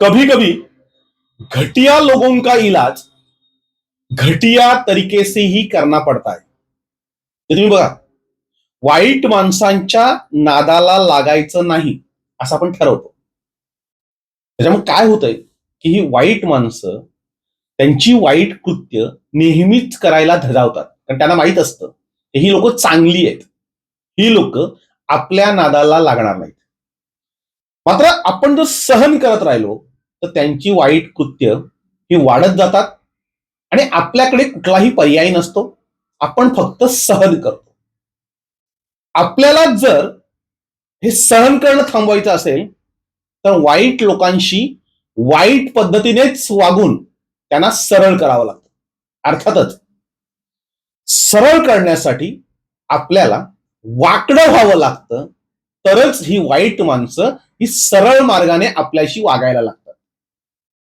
कभी कभी घटिया लोगों का इलाज घटिया तरीके से ही करना पडता है। तुम्ही बघा वाईट माणसांच्या नादाला लागायचं नाही असं आपण ठरवतो. त्याच्यामुळे काय होतंय की ही वाईट माणसं त्यांची वाईट कृत्य नेहमीच करायला धजावतात. कारण त्यांना माहीत असतं की ही लोक चांगली आहेत. ही लोक आपल्या नादाला लागणार नाहीत. मात्र आपण जर सहन करत राहिलो तर त्यांची वाईट कृत्य ही वाढत जातात आणि आपल्याकडे कुठलाही पर्याय नसतो. आपण फक्त सहन करतो. आपल्याला जर हे सहन करणं थांबवायचं असेल तर वाईट लोकांशी वाईट पद्धतीनेच वागून त्यांना सरळ करावं लागतं. अर्थातच सरळ करण्यासाठी आपल्याला वाकडं व्हावं लागतं तरच ही वाईट माणसं ही सरळ मार्गाने आपल्याशी वागायला लागते.